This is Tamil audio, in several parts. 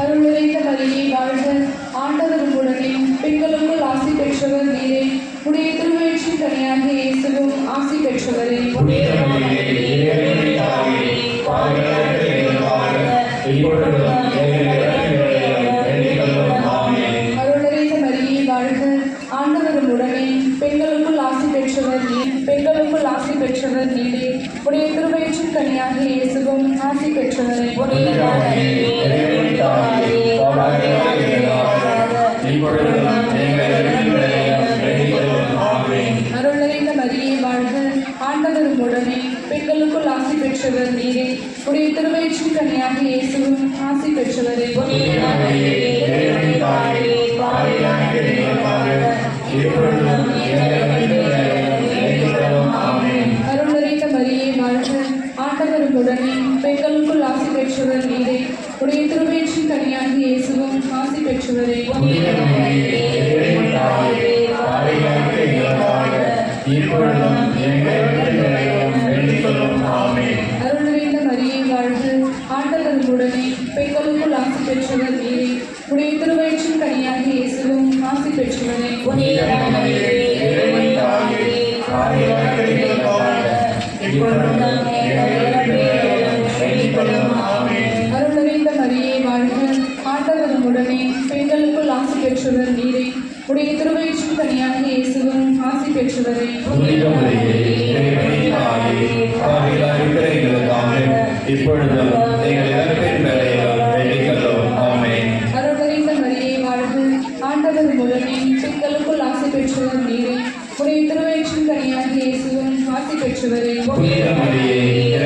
அருள் நிறைந்த வாழ்க ஆண்டவர் உடனே பெண்களுக்குள் ஆசி பெற்றவர் நீரே உடைய திருவயிற்று கனியாக இயேசுவும் ஆசி பெற்றவரே அருள் நிறைந்த வாழ்க ஆண்டவர் உடனே பெண்களுக்குள் ஆசி பெற்றவர் நீ பெண்களுக்குள் ஆசி பெற்றவர் நீரே உடைய கனியாக இயேசுவும் ஆசி பெற்றவரே அருள் நிறைந்த மரியே வாழ்க. ஆண்டவர் உடனே பெண்களுக்குள் ஆசி பெற்றவர் நீரே. உடைய திருவயிற்று கனியாக இயேசுவும் ஆசி பெற்றவரே அருள் பெண்களுக்குள் ஆசி பெற்றவர் நீரே. உடைய திருவயிற்று கனியாக இயேசுவும் ஆசி பெற்றவரே. அருள் நிறைந்த மரியே ஆண்டவர் உடனே பெண்களுக்குள் ஆசி பெற்றவர் நீரே. உடைய திருவயிற்றின் கனியாக இயேசுவும் ஆசி பெற்றவரே. நீரே உடைய திருவயிற்று கனியாக இயேசுவும் ஆசி பெற்றவரே. இப்பொழுதும் நீங்கள் இறப்பின் வேலையில் வேண்டிக்கொள்ளும். ஆமென். அருள் நிறைந்த மரியே வாழ்க ஆண்டவர் உடனே பெண்களுக்குள் ஆசி பெற்றவர் நீரே உடைய திருவயிற்று கனியாக இயேசுவும் ஆசி பெற்றவரே. புனிதமரியே இறைவனின்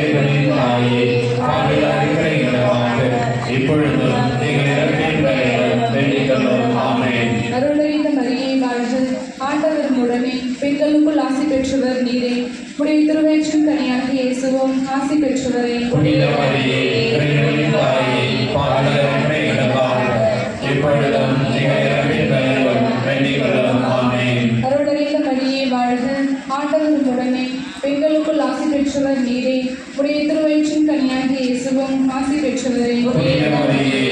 அருள் நிறைந்த மரியே வாழ்க. ஆண்டவர் உடனே பெண்களுக்குள் ஆசி பெற்றவர் நீரே. உடைய திருவயிற்றின் கனியாக இயேசுவும் ஆசி பெற்றவரே. புனிதமரியே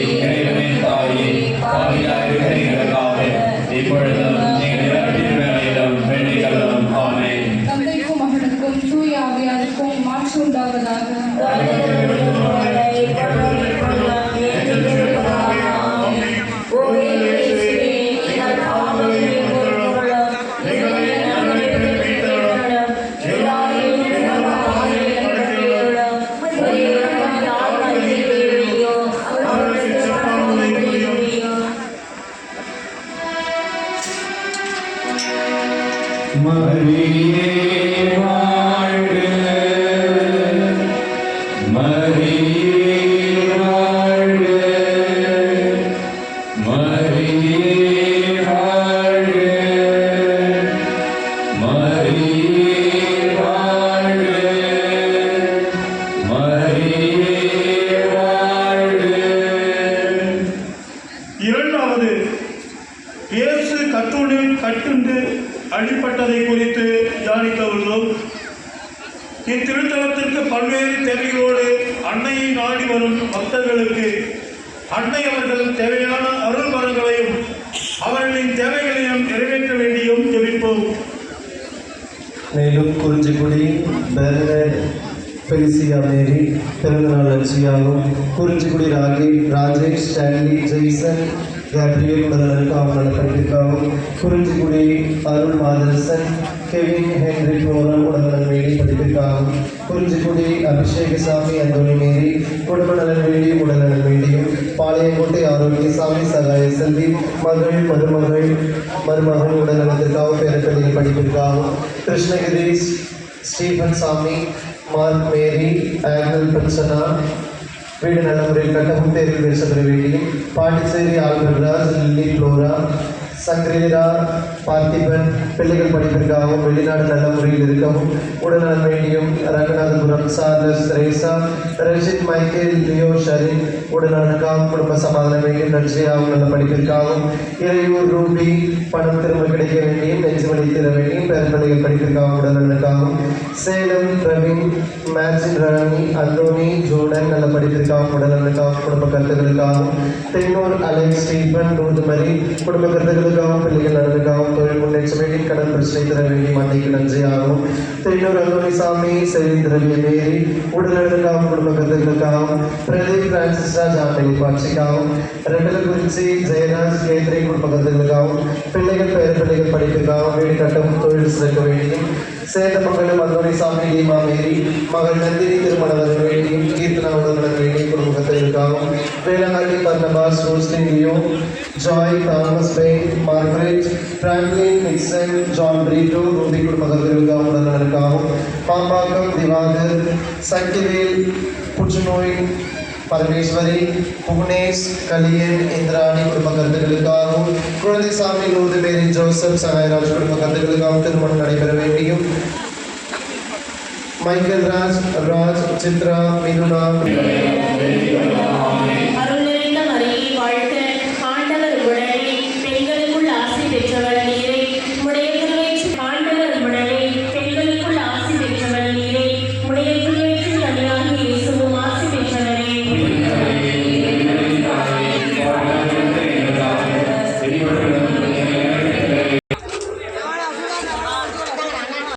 ആവശ്യമുണ്ടാകുന്നതാകും Maria. கட்டுண்டு அழிப்பட்டதை குறித்து தியானிக்க உள்ளோம். இத்திருத்தலத்திற்கு பல்வேறு தேவைகளோடு அன்னையை நாடி வரும் பக்தர்களுக்கு அன்னை அவர்கள் தேவையான அருள் வரங்களையும் அவர்களின் தேவைகளையும் நிறைவேற்ற வேண்டியும் ஜெபிப்போம் மேலும் குறிஞ்சிக்குடி பெர்னட் பெலிசியா மேரி பிறந்தநாள் லட்சியாகும் Kurinjikudi Ragi Rajesh Stanley Jason Gabriel உடலுக்காகவும் நலப்பட்டிருக்காகவும் குறிஞ்சிக்குடி அருள் மாதரசன் கெவின் ஹென்ரி புரோரம் உடல்நலன் வேண்டி படிப்பிற்காகவும் குறிஞ்சிக்குடி அபிஷேகசாமி அந்தோணி மேரி குடும்ப நலன் வேண்டியும் உடல்நலன் வேண்டியும் பாளையங்கோட்டை ஆரோக்கியசாமி சகாய செல்வி மகள் மருமகள் மருமகன் உடல்நலத்திற்காகவும் பேரப்பிள்ளைகள் படிப்பிற்காகவும் Krishnagiri Stephen Sami Mark Mary Angel பஞ்சனா வீடு நல்ல முறையில் கட்டவும் தேர்வில் வெற்றி பெற வேண்டியும் Pondicherry Albert Raj Lily Flora சங்கரீரா Parthiban பிள்ளைகள் படிப்பிற்காகவும் வெளிநாடு நல்ல முறையில் இருக்கவும் உடல்நலம் வேண்டியும் ரங்கநாதபுரம் சார்லஸ் ரேசா ரஜித் மைக்கேல் லியோ ஷரின் உடல்நலனுக்காகவும் குடும்ப சமாதானம் வேண்டியும் நன்றியாகவும் நல்ல படிப்பிற்காகவும் இறையூர் ரூபி பணம் திரும்ப கிடைக்க வேண்டியும் நெஞ்சு வழி தீர வேண்டியும் பெரும்பிள்ளைகள் படிப்பிற்காகவும் உடல்நலனுக்காகவும் Salem Praveen Merjin Rani Anthony Jordan நல்ல படிப்பிற்காகவும் உடல்நலனுக்காகவும் குடும்ப கருத்துக்களுக்காகவும் தென்னூர் அலெக்ஸ் ஸ்டீபன் ரூதுமரி குடும்ப கருத்துக்களுக்காகவும் பிள்ளைகள் நலனுக்காகவும் தொழில் முன்னேற்ற வேண்டி கடன் பிரச்சனை தர வேண்டி மண்டைக்கு நன்றியாகவும் தென்னூர் அந்தோனி சாமி செழிந்திரவிய மேரி உடல்நலனுக்காகவும் குடும்ப கருத்துக்களுக்காகவும் பிரதீப் பிரான்சிஸ் ராஜ் ஆண்டனி பாட்சிக்காகவும் ரெட்டலகுறிச்சி ஜெயராஜ் கேத்ரி குடும்ப கருத்துக்களுக்காகவும் பிள்ளைகள் பெயர் பிள்ளைகள் படிப்புக்காகவும் வீடு கட்டவும் தொழில் சிறக்க வேண்டியும் சேதமங்கலம் அந்தோணி சாமி லீமா மேரி மகள் நந்தினி திருமணம் வர வேண்டியும் கீர்த்தனா உடல்நலம் வேண்டியும் குடும்பத்திற்காகவும் Velankanni Barnabas Rosly Leo Joy Thomas pain Margaret Franklin Nixon John Britto Ruby குடும்பத்திற்காகவும் உடல்நலனுக்காகவும் பாம்பாக்கம் திவாகர் சக்திவேல் புற்றுநோய் பரமேஸ்வரி புவனேஷ் கலியன் இந்திராணி குடும்ப கருத்துக்களுக்காகவும் குழந்தை சாமி லூதுமேரி ஜோசப் சகாயராஜ் குடும்ப கருத்துக்களுக்காகவும் திருமணம் நடைபெற வேண்டியும். மைக்கேல் ராஜ் ராஜ் சித்ரா மிதுனா.